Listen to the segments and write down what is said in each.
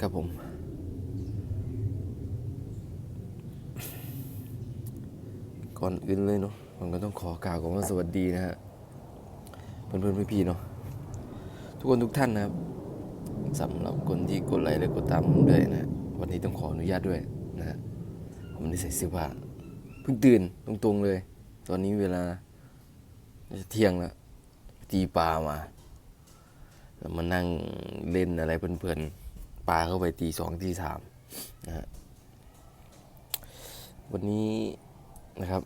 ครับผม ก่อนอื่นเลยเนาะผมก็ต้องขอกล่าวก่อว่าสวัสดีนะฮะเพื่อนๆพี่ๆเนาะทุกคนทุกท่านนะครับสำหรับคนที่กดไลค์และกดตามผมด้วยนะ วันนี้ต้องขออนุญาตด้วยนะฮะผมได้ใส่เสื้อผ้าเพิ่งตื่นตรงๆเลย ตอนนี้เวลาจะเที่ยงแล้วตีปลามาแล้วมานั่งเล่นอะไรเพลินๆ ปลาเข้าไปตีสองตีสามนะฮะวันนี้นะครับ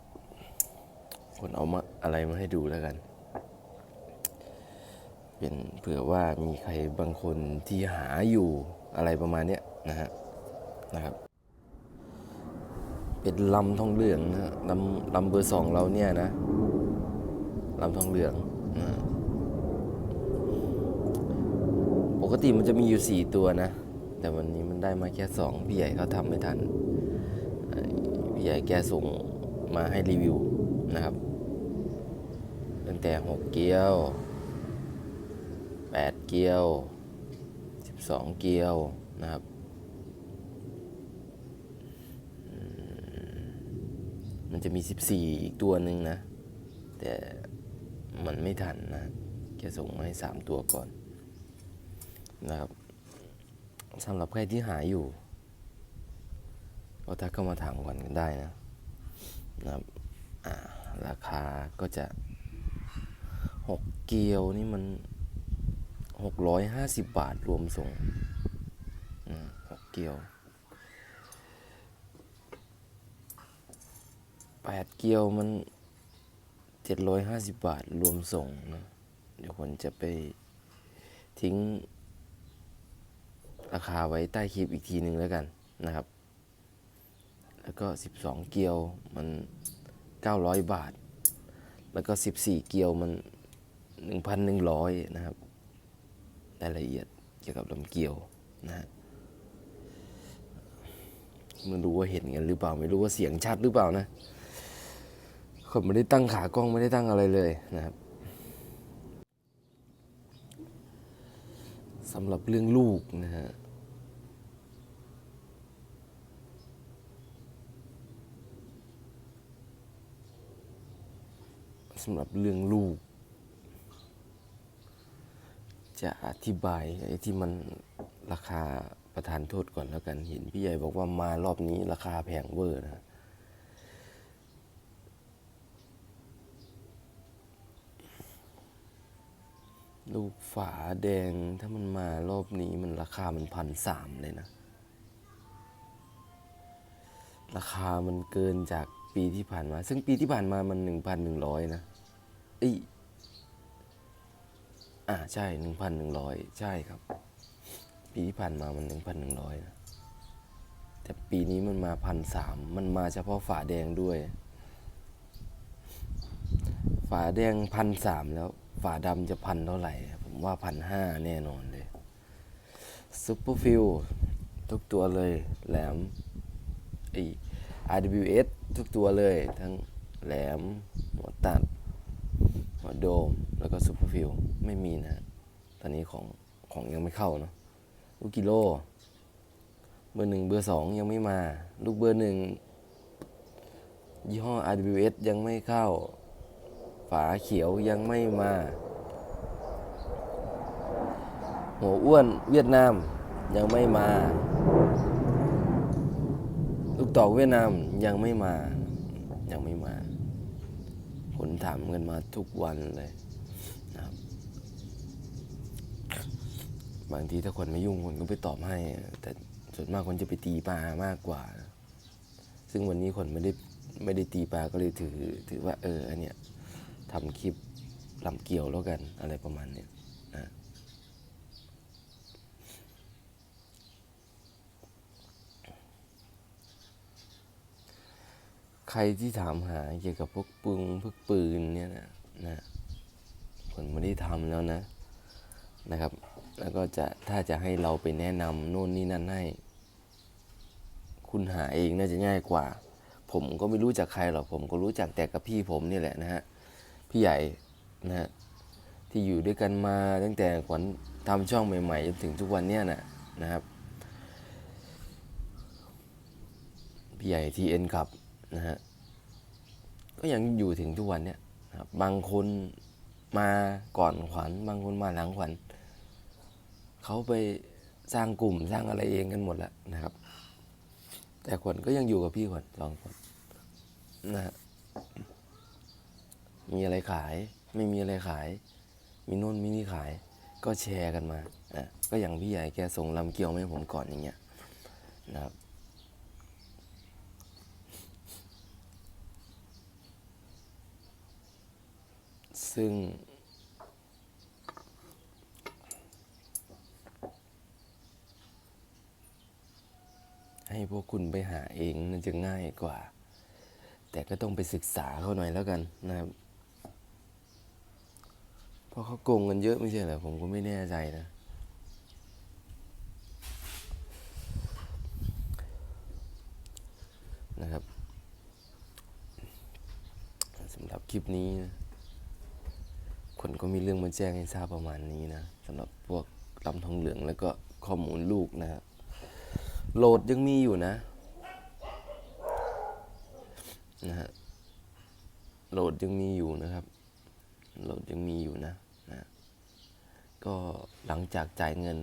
คนเอามาอะไรมาให้ดูแล้วกัน เป็นเผื่อว่ามีใครบางคนที่หาอยู่อะไรประมาณเนี้ยนะฮะนะครับ เป็นลำทองเหลืองนะลำลำเบอร์สองเราเนี่ยนะลำทองเหลืองนะปกติมันจะมีอยู่สี่ตัวนะ แต่วันนี้มันได้มาแค่สองพี่ใหญ่เขาทำไม่ทัน พี่ใหญ่แกส่งมาให้รีวิวนะครับ ตั้งแต่หกเกียวแปดเกียวสิบสองเกียวนะครับมมันจะมีสิบสี่อีกตัวหนึ่งนะ แต่มันไม่ทันนะแกส่งมาให้สามตัวก่อนนะครับ สำหรับใครที่หาอยู่ก็ทักเข้ามาถามก่อนกันได้นะนะครับอ่าราคาก็จะหกเกียวนี่มันหกร้อยห้าสิบบาทรวมส่งหกเกียวแปดเกียวมันเจ็ดร้อยห้าสิบบาทรวมส่งนะเดี๋ยวผมจะไปทิ้ง ราคาไว้ใต้คลิปอีกทีหนึ่งแล้วกันนะครับ แล้วก็ 12 เกียวมัน 900 บาท แล้วก็ 14 เกียวมัน 1,100 นะครับรายละเอียดเกี่ยวกับลำเกียวนะฮะไม่รู้ว่าเห็นกันหรือเปล่า ไม่รู้ว่าเสียงชัดหรือเปล่านะผมไม่ได้ตั้งขากล้องไม่ได้ตั้งอะไรเลยนะครับสำหรับเรื่องลูกนะฮะ สำหรับเรื่องลูก จะอธิบายไอ้ที่มันราคาประทานโทษก่อนแล้วกันเห็นพี่ใหญ่บอกว่ามารอบนี้ราคาแพงเวอร์นะลูกฝาแดงถ้ามันมารอบนี้มันราคามันพันสามเลยนะ ราคามันเกินจากปีที่ผ่านมา ซึ่งปีที่ผ่านมามันหนึ่งพันหนึ่งร้อยนะ เอ้ยอ่าใช่หนึ่งพันหนึ่งร้อยใช่ครับ ปีที่ผ่านมามันหนึ่งพันหนึ่งร้อยนะแต่ปีนี้มันมาพันสามมันมาเฉพาะฝาแดงด้วย ฝาแดงพันสามแล้ว ฝาดำจะพันเท่าไหร่ ผมว่าพันห้าแน่นอนเลยซุปเปอร์ฟิลทุกตัวเลย แหลมไอ RWS ทุกตัวเลย ทั้งแหลมหัวตัด โดมแล้วก็ซูเปอร์ฟิลไม่มีนะ ตอนนี้ของของยังไม่เข้าเนาะลูกกิโล เบอร์หนึ่งเบอร์สองยังไม่มา ลูกเบอร์หนึ่งยี่ห้อ RWS ยังไม่เข้า ฝาเขียวยังไม่มา หัวอ้วนเวียดนามยังไม่มา ลูกต่อเวียดนามยังไม่มา ยังไม่มา คนถามกันมาทุกวันเลยนะครับ บางทีถ้าคนไม่ยุ่งคนก็ไปตอบให้ แต่ส่วนมากคนจะไปตีปลามากกว่า ซึ่งวันนี้คนไม่ได้ไม่ได้ตีปลาก็เลยถือถือว่าเอออันเนี้ยทำคลิปลำเกี่ยวแล้วกันอะไรประมาณเนี้ยนะ ใครที่ถามหาเกี่ยวกับพวกปืนพวกปืนเนี่ยนะนะผมไม่ได้ทำแล้วนะนะครับ แล้วก็จะถ้าจะให้เราไปแนะนำโน่นนี่นั่นให้ คุณหาเองน่าจะง่ายกว่า ผมก็ไม่รู้จักใครหรอกผมก็รู้จักแต่กับพี่ผมนี่แหละนะฮะพี่ใหญ่นะฮะที่อยู่ด้วยกันมาตั้งแต่ขวัญทำช่องใหม่ๆจนถึงทุกวันเนี้ยนะนะครับพี่ใหญ่ทีเอ็นขับ นะฮะก็ยังอยู่ถึงทุกวันเนี้ยนะครับบางคนมาก่อนขวัญ บางคนมาหลังขวัญเขาไปสร้างกลุ่มสร้างอะไรเองกันหมดแล้วนะครับ แต่ขวัญก็ยังอยู่กับพี่ขวัญสองคนนะฮะมีอะไรขาย ไม่มีอะไรขาย มีโน่นมีนี่ขาย ก็แชร์กันมาอะก็อย่างพี่ใหญ่แกส่งลำเกียวมาให้ผมก่อนอย่างเงี้ยนะครับ ซึ่ง ให้พวกคุณไปหาเองน่าจะง่ายกว่า แต่ก็ต้องไปศึกษาเขาหน่อยแล้วกันนะครับเพราะเขาโกงกันเยอะไม่ใช่เหรอผมก็ไม่แน่ใจนะนะครับสำหรับคลิปนี้นะ คนก็มีเรื่องมาแจ้งให้ทราบประมาณนี้นะสำหรับพวกลำทองเหลืองแล้วก็ข้อมูลลูกนะครับโหลดยังมีอยู่นะนะฮะโหลดยังมีอยู่นะครับ โหลดยังมีอยู่นะนะก็หลังจากจ่ายเงิน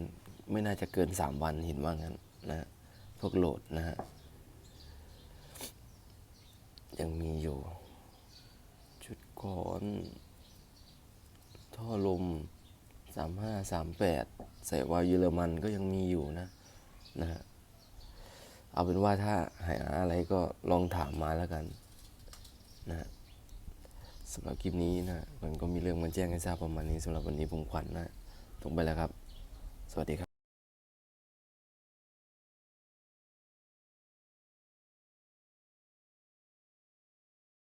ไม่น่าจะเกินสามวันเห็นว่างั้นนะฮะพวกโหลดนะฮะยังมีอยู่ ชุดก้อน ท่อลมสามห้าสามแปดใส่วาเยอรมันก็ยังมีอยู่นะนะฮะเอาเป็นว่าถ้าหาอะไรก็ลองถามมาแล้วกันนะฮะสำหรับคลิปนี้นะมันก็มีเรื่องมาแจ้งให้ทราบประมาณนี้สำหรับวันนี้ผมขวัญนะตรงไปแล้วครับ สวัสดีครับ